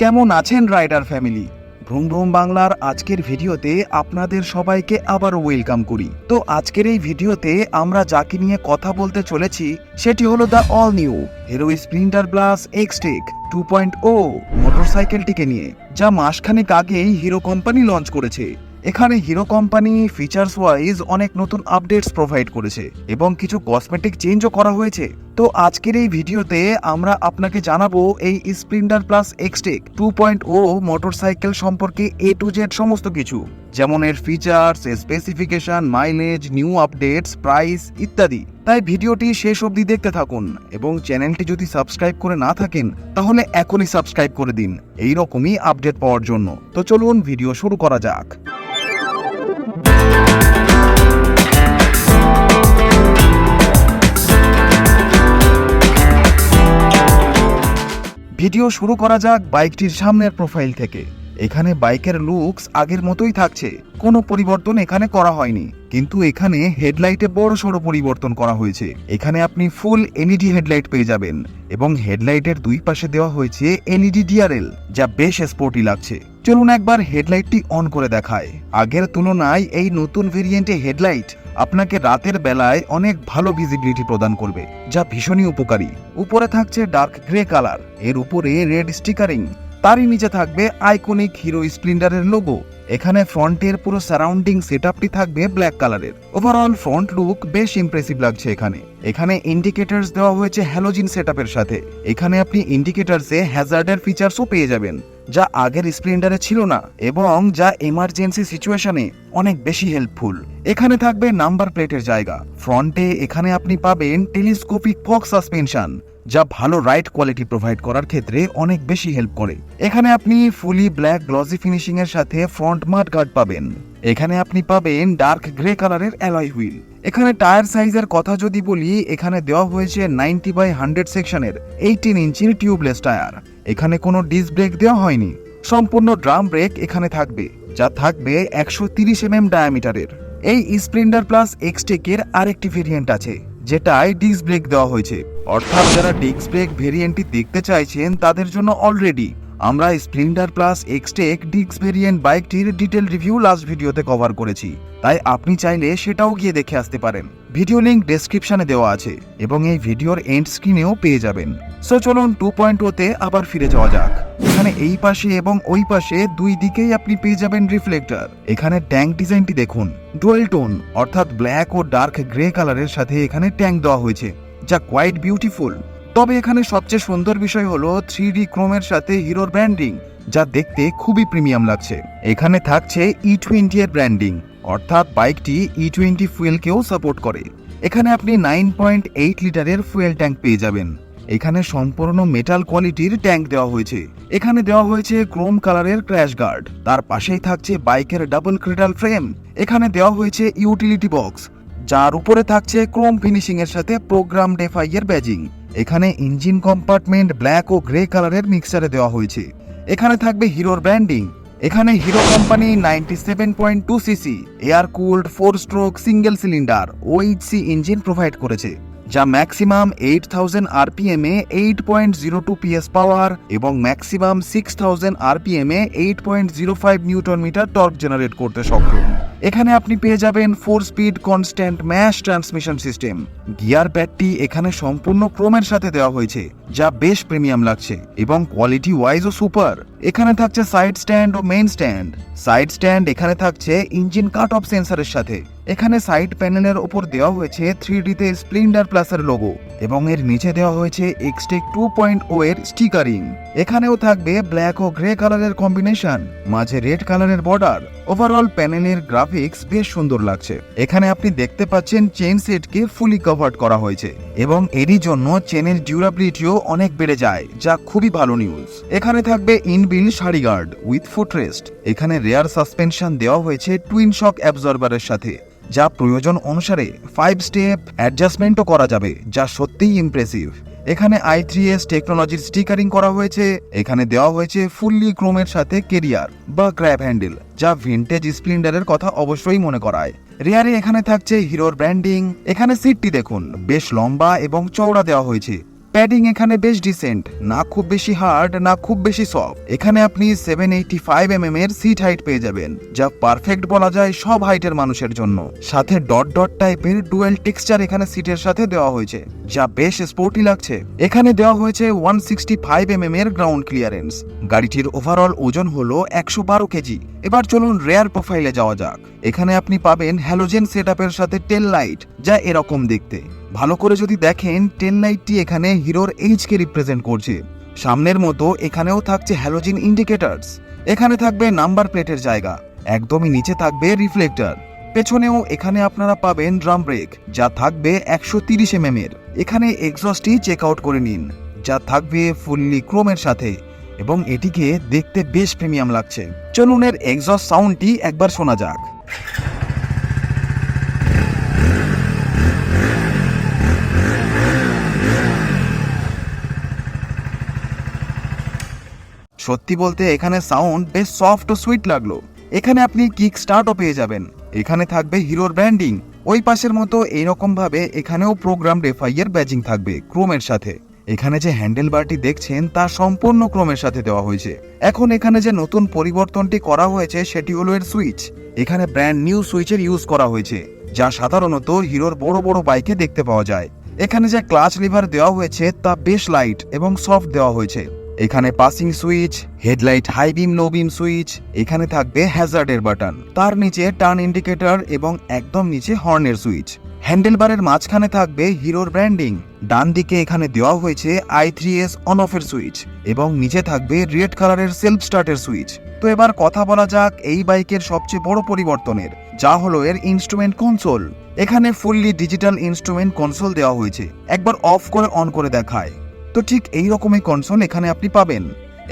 কেমন আছেন rider family? Vroom vroom বাংলার আজকের ভিডিওতে আপনাদের সবাইকে আবার ওয়েলকাম করি। তো আজকের এই ভিডিওতে আমরা যাকে নিয়ে কথা বলতে চলেছি, সেটি হলো the all new Hero Splendor plus Xtec two point O মোটরসাইকেলটিকে নিয়ে, যা মাসখানেক আগেই হিরো কোম্পানি লঞ্চ করেছে। এখানে হিরো কোম্পানি ফিচার্স ওয়াইজ অনেক নতুন আপডেটস প্রোভাইড করেছে এবং কিছু কসমেটিক চেঞ্জও করা হয়েছে। তো আজকের এই ভিডিওতে আমরা আপনাকে জানাব এই Splendor plus Xtec two point O motorcycle সম্পর্কে এ টু জেড সমস্ত কিছু, যেমন এর features specification mileage new updates price ইত্যাদি। তাই ভিডিওটি শেষ অবধি দেখতে থাকুন এবং চ্যানেলটি যদি সাবস্ক্রাইব করে না থাকেন, তাহলে এখনই সাবস্ক্রাইব করে দিন। এই রকমই আপডেট পাওয়ার জন্য। তো চলুন ভিডিও শুরু করা যাক। ভিডিও শুরু করা যাক বাইকটির সামনের প্রোফাইল থেকে। এখানে বাইকের লুকস আগের মতোই থাকছে। কোনো পরিবর্তন এখানে করা হয়নি। কিন্তু এখানে হেডলাইটে বড় সড়ো পরিবর্তন করা হয়েছে। এখানে আপনি ফুল এলইডি হেডলাইট পেয়ে যাবেন এবং হেডলাইটের দুই পাশে দেওয়া হয়েছে এলইডি ডিআরএল যা বেশ স্পোর্টি লাগছে। চলুন একবার হেডলাইটটি অন করে দেখায় আগের তুলনায় এই নতুন ভেরিয়েন্টে হেডলাইট আপনাকে রাতের বেলায় অনেক ভালো ভিজিবিলিটি প্রদান করবে, যা ভীষণই উপকারী। উপরে থাকছে ডার্ক গ্রে কালারের উপরে রেড স্টিকারিং তারই নিচে থাকবে আইকনিক হিরো স্প্লেন্ডারের লোগো এখানে ফ্রন্টের পুরো সারাউন্ডিং সেটআপটি থাকবে ব্ল্যাক কালারের ওভারঅল ফ্রন্ট লুক বেশ ইমপ্রেসিভ লাগছে এখানে। এখানে ইন্ডিকেটরস দেওয়া হয়েছে হ্যালোজিন সেটআপের সাথে। এখানে আপনি ইন্ডিকেটার্সে হ্যাজার্ডের ফিচার্সও পেয়ে যাবেন। যা আগের স্প্লেন্ডারে ছিল না এবং যা এমার্জেন্সি সিচুয়েশনে অনেক বেশি হেল্পফুল এখানে থাকবে নাম্বার প্লেটের জায়গা। ফ্রন্টে এখানে আপনি পাবেন টেলিস্কোপিক ফক সাসপেনশন যা ভালো রাইড কোয়ালিটি প্রোভাইড করার ক্ষেত্রে অনেক বেশি হেল্প করে। এখানে আপনি ফুলি ব্ল্যাক গ্লসি ফিনিশিং এর সাথে ফ্রন্ট মাড গার্ড পাবেন। এখানে আপনি পাবেন ডার্ক গ্রে কালারের অ্যালয় হুইল এখানে টায়ার সাইজের কথা যদি বলি, এখানে দেওয়া হয়েছে নাইনটি বাই হান্ড্রেড সেকশনের এইটিন ইঞ্চির টিউবলেস টায়ার এখানে কোনো ডিস ব্রেক দেওয়া হয়নি। সম্পূর্ণ ড্রাম ব্রেক এখানে থাকবে, যা থাকবে একশো তিরিশ এম এম ডায়ামিটারের এই স্প্লেন্ডার প্লাস এক্সটেকের আরেকটি ভেরিয়েন্ট আছে, যেটায় ডিস্ক ব্রেক দেওয়া হয়েছে। অর্থাৎ যারা ডিস্ক ব্রেক ভেরিয়েন্টটি দেখতে চাইছেন, তাদের জন্য অলরেডি আমরা Splendor plus Xtec disc variant বাইকটির ডিটেল রিভিউ লাস্ট ভিডিওতে কভার করেছি। তাই আপনি চাইলে সেটাও গিয়ে দেখে আসতে পারেন। ভিডিও লিঙ্ক ডেসক্রিপশনে দেওয়া আছে এবং এই ভিডিওর এন্ড স্ক্রিনেও পেয়ে যাবেন। সো চলুন টু পয়েন্ট ওতে আবার ফিরে যাওয়া যাক। এখানে এই পাশে এবং ওই পাশে দুই দিকেই আপনি পেয়ে যাবেন রিফ্লেক্টর এখানে ট্যাঙ্ক ডিজাইনটি দেখুন। ডুয়েল টোন অর্থাৎ ব্ল্যাক ও ডার্ক গ্রে কালারের সাথে এখানে ট্যাঙ্ক দেওয়া হয়েছে, যা কোয়াইট বিউটিফুল তবে এখানে সবচেয়ে সুন্দর বিষয় হলো থ্রি ডি ক্রোমের সাথে হিরোর ব্র্যান্ডিং যা দেখতে খুবই প্রিমিয়াম লাগছে। এখানে থাকছে ই টোয়েন্টি এর ব্র্যান্ডিং অর্থাৎ বাইকটি ই টোয়েন্টি ফুয়েলকেও সাপোর্ট করে। এখানে আপনি নাইন পয়েন্ট এইট লিটারের ফুয়েল ট্যাঙ্ক পেয়ে যাবেন। এখানে সম্পূর্ণ মেটাল কোয়ালিটির ট্যাঙ্ক দেওয়া হয়েছে। এখানে দেওয়া হয়েছে ক্রোম কালারের ক্র্যাশ গার্ড তার পাশেই থাকছে বাইকের ডাবল ক্রিডাল ফ্রেম এখানে দেওয়া হয়েছে ইউটিলিটি বক্স যার উপরে থাকছে ক্রোম ফিনিশিং এর সাথে প্রোগ্রাম ডেফাই এর ব্যাজিং এখানে ইঞ্জিন কম্পার্টমেন্ট ব্ল্যাক ও গ্রে কালারের মিক্সারে দেওয়া হয়েছে। এখানে থাকবে হিরোর ব্র্যান্ডিং এখানে Hero company ninety seven point two CC air cooled four stroke single cylinder OHC engine provide করেছে। যা ম্যাক্সিমাম এইট থাউজেন্ড আরপিএম এ eight point zero two PS power এবং ম্যাক্সিমাম সিক্স থাউজেন্ড আরপিএম এ eight point zero five newton metre torque generate করতে সক্ষম। এখানে আপনি পেয়ে যাবেন four speed constant mesh transmission system gear প্যাডটি এখানে সম্পূর্ণ ক্রোমের সাথে দেওয়া হয়েছে, যা বেশ প্রিমিয়াম লাগছে এবং কোয়ালিটি ওয়াইজও সুপার এখানে থাকছে সাইড স্ট্যান্ড ও মেইন স্ট্যান্ড সাইড স্ট্যান্ড এখানে থাকছে ইঞ্জিন কাট অফ সেন্সরের সাথে। এখানে সাইড প্যানেলের ওপর দেওয়া হয়েছে থ্রি ডিতে স্প্লেন্ডার প্লাসের লোগো এবং এর নিচে দেওয়া হয়েছে এক্সটেক টু পয়েন্ট ও এর স্টিকারিং এখানেও থাকবে ব্ল্যাক ও গ্রে কালারের কম্বিনেশন মাঝে রেড কালারের বর্ডার ওভারঅল প্যানেলের গ্রাফিক্স বেশ সুন্দর লাগছে। এখানে আপনি দেখতে পাচ্ছেন চেন সেটকে ফুলি কভার্ড করা হয়েছে এবং এরই জন্য চেনের ডিউরাবিলিটিও অনেক বেড়ে যায়, যা খুবই ভালো নিউজ এখানে থাকবে inbuilt sari guard with footrest এখানে রেয়ার সাসপেনশন দেওয়া হয়েছে টুইন শক অ্যাবজর্বারের সাথে, যা প্রয়োজন অনুসারে ফাইভ স্টেপ অ্যাডজাস্টমেন্টও করা যাবে, যা সত্যিই ইমপ্রেসিভ এখানে আই থ্রি এস টেকনোলজির স্টিকারিং করা হয়েছে। এখানে দেওয়া হয়েছে ফুললি ক্রোমের সাথে কেরিয়ার বা ক্র্যাব হ্যান্ডেল, যা ভিনটেজ স্প্লিন্ডারের কথা অবশ্যই মনে করায়। রেয়ারে এখানে থাকছে হিরোর ব্র্যান্ডিং। এখানে সিটটি দেখুন, বেশ লম্বা এবং চওড়া দেওয়া হয়েছে। প্যাডিং এখানে বেশ ডিসেন্ট না খুব বেশি হার্ড না খুব বেশি সফট এখানে আপনি সেভেন এইটি ফাইভ এম এর সিট হাইট পেয়ে যাবেন, যা পারফেক্ট বলা যায় সব হাইটের মানুষের জন্য। সাথে ডট ডট টাইপের ডুয়েল টেক্সচার এখানে সিটের সাথে দেওয়া হয়েছে, যা বেশ স্পোর্টি লাগছে। এখানে দেওয়া হয়েছে ওয়ান সিক্সটি ফাইভ এম এর গ্রাউন্ড ক্লিয়ারেন্স গাড়িটির ওভারঅল ওজন হলো একশো বারো কেজি। এবার চলুন রেয়ার প্রোফাইলে যাওয়া যাক। এখানে আপনি পাবেন হ্যালোজেন সেটআপের সাথে টেল লাইট যা এরকম দেখতে। ভালো করে যদি দেখেন টেন লাইটটি এখানে হিরোর এইচকে রিপ্রেজেন্ট করছে। সামনের মতো এখানেও থাকছে হ্যালোজিন ইন্ডিকেটার্স এখানে থাকবে নাম্বার প্লেটের জায়গা। একদমই নিচে থাকবে রিফ্লেক্টর পেছনেও এখানে আপনারা পাবেন ড্রাম ব্রেক যা থাকবে একশো তিরিশ এম এর। এখানে এক্সস্টটি চেক আউট করে নিন, যা থাকবে ফুললি ক্রোমের সাথে। এবং এটিকে দেখতে বেশ প্রিমিয়াম লাগছে। চলুন এর এক্সস্ট সাউন্ডটি একবার শোনা যাক। সত্যি বলতে এখানে সাউন্ড বেশ সফট ও সুইট লাগল। এখানে আপনি কিক স্টার্টও পেয়ে যাবেন। এখানে থাকবে হিরোর ব্র্যান্ডিং ওই পাশের মতো এইরকম ভাবে এখানেও প্রোগ্রাম এর ব্যাজিং থাকবে ক্রোমের সাথে। এখানে যে হ্যান্ডেল বারটি দেখছেন, তা সম্পূর্ণ ক্রোমের সাথে দেওয়া হয়েছে। এখন এখানে যে নতুন পরিবর্তনটি করা হয়েছে, সেটি হলো এর সুইচ এখানে ব্র্যান্ড নিউ সুইচের ইউজ করা হয়েছে, যা সাধারণত হিরোর বড় বড় বাইকে দেখতে পাওয়া যায়। এখানে যে ক্লাচ লিভার দেওয়া হয়েছে, তা বেশ লাইট এবং সফট দেওয়া হয়েছে। এখানে passing switch headlight high beam low beam switch এখানে থাকবে হ্যাজার্ডের বাটন তার নিচে টার্ন ইন্ডিকেটর এবং একদম নিচে হর্নের সুইচ হ্যান্ডেলবারের মাঝখানে থাকবে হিরোর ব্র্যান্ডিং ডান দিকে এখানে দেওয়া হয়েছে আই থ্রি এস অন অফের সুইচ এবং নিচে থাকবে রেড কালারের সেলফ স্টার্টের সুইচ তো এবার কথা বলা যাক এই বাইকের সবচেয়ে বড় পরিবর্তনের, যা হলো এর ইনস্ট্রুমেন্ট কনসোল এখানে ফুললি ডিজিটাল ইনস্ট্রুমেন্ট কনসোল দেওয়া হয়েছে। একবার অফ করে অন করে দেখায়। তো ঠিক এই রকমই কনসোল এখানে আপনি পাবেন।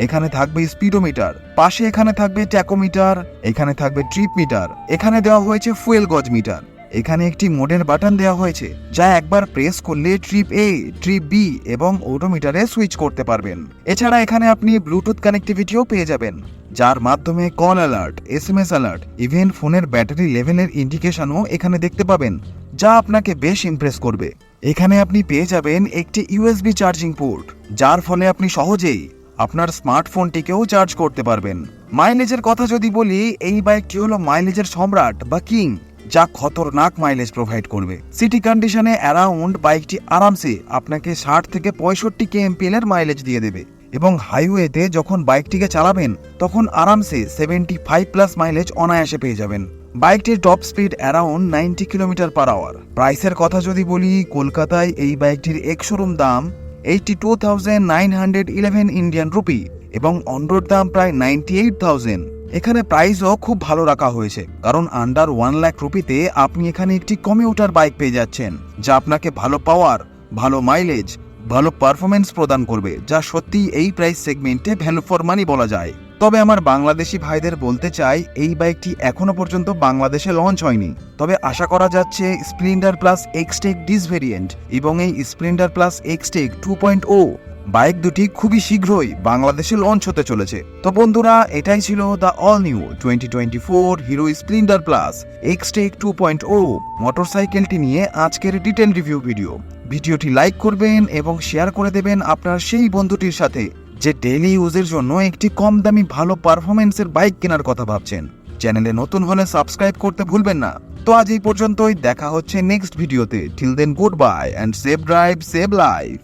এখানে থাকবে স্পিডোমিটার, পাশে এখানে থাকবে ট্যাকোমিটার, এখানে থাকবে ট্রিপ মিটার, এখানে দেওয়া হয়েছে ফুয়েল গজ মিটার। এখানে একটি মোডের বাটন দেওয়া হয়েছে, যা একবার প্রেস করলে ট্রিপ এ, ট্রিপ বি এবং অটোমিটারে সুইচ করতে পারবেন। এছাড়া এখানে আপনি ব্লুটুথ কানেক্টিভিটিও পেয়ে যাবেন, যার মাধ্যমে call alert S M S alert, even ফোনের ব্যাটারি লেভেলের ইন্ডিকেশনও এখানে দেখতে পাবেন। যা আপনাকে বেশ ইমপ্রেস করবে। এখানে আপনি পেয়ে যাবেন একটি ইউএসবি চার্জিং পোর্ট যার ফলে আপনি সহজেই আপনার স্মার্টফোনটিকেও চার্জ করতে পারবেন। মাইলেজের কথা যদি বলি, এই বাইকটি হলো মাইলেজের সম্রাট বা কিং যা খতরনাক মাইলেজ প্রোভাইড করবে। সিটি কন্ডিশনে অ্যারাউন্ড বাইকটি আরামসে আপনাকে ষাট থেকে পঁয়ষট্টি কেএমপিএল এর মাইলেজ দিয়ে দেবে। এবং হাইওয়েতে যখন বাইকটিকে চালাবেন, তখন আরামসে সেভেন্টি ফাইভ প্লাস মাইলেজ অনায়াসে পেয়ে যাবেন। বাইকটির top speed around ninety kilometre per hour. প্রাইসের কথা যদি বলি, কলকাতায় এই বাইকটির এক শোরুম দাম eighty two thousand nine hundred eleven Indian rupee এবং অনরোড দাম প্রায় নাইনটি এইট থাউজেন্ড। এখানে প্রাইসও খুব ভালো রাখা হয়েছে, কারণ আন্ডার ওয়ান লাখ রুপিতে আপনি এখানে একটি কমিউটার বাইক পেয়ে যাচ্ছেন, যা আপনাকে ভালো পাওয়ার ভালো মাইলেজ ভালো পারফরমেন্স প্রদান করবে, যা সত্যি এই প্রাইস সেগমেন্টে ভ্যালু ফর মানি বলা যায়। তবে আমার বাংলাদেশি ভাইদের বলতে চাই, এই বাইকটি এখনও পর্যন্ত বাংলাদেশে লঞ্চ হয়নি। তবে আশা করা যাচ্ছে Splendor plus Xtec disc variant এবং এই Splendor plus Xtec two point O bike দুটি খুবই শীঘ্রই বাংলাদেশে লঞ্চ হতে চলেছে। তো বন্ধুরা, এটাই ছিল the all new twenty twenty four Hero Splendor plus Xtec two point O মোটরসাইকেলটি নিয়ে আজকের ডিটেল রিভিউ ভিডিও ভিডিওটি লাইক করবেন এবং শেয়ার করে দেবেন আপনার সেই বন্ধুটির সাথে। যে ডেইলি ইউজের জন্য একটি কম দামি ভালো পারফরমেন্সের বাইক কেনার কথা ভাবছেন। চ্যানেলে নতুন হলে সাবস্ক্রাইব করতে ভুলবেন না। তো আজ এই পর্যন্তই, দেখা হচ্ছে নেক্সট ভিডিওতে till then good bye and safe drive save life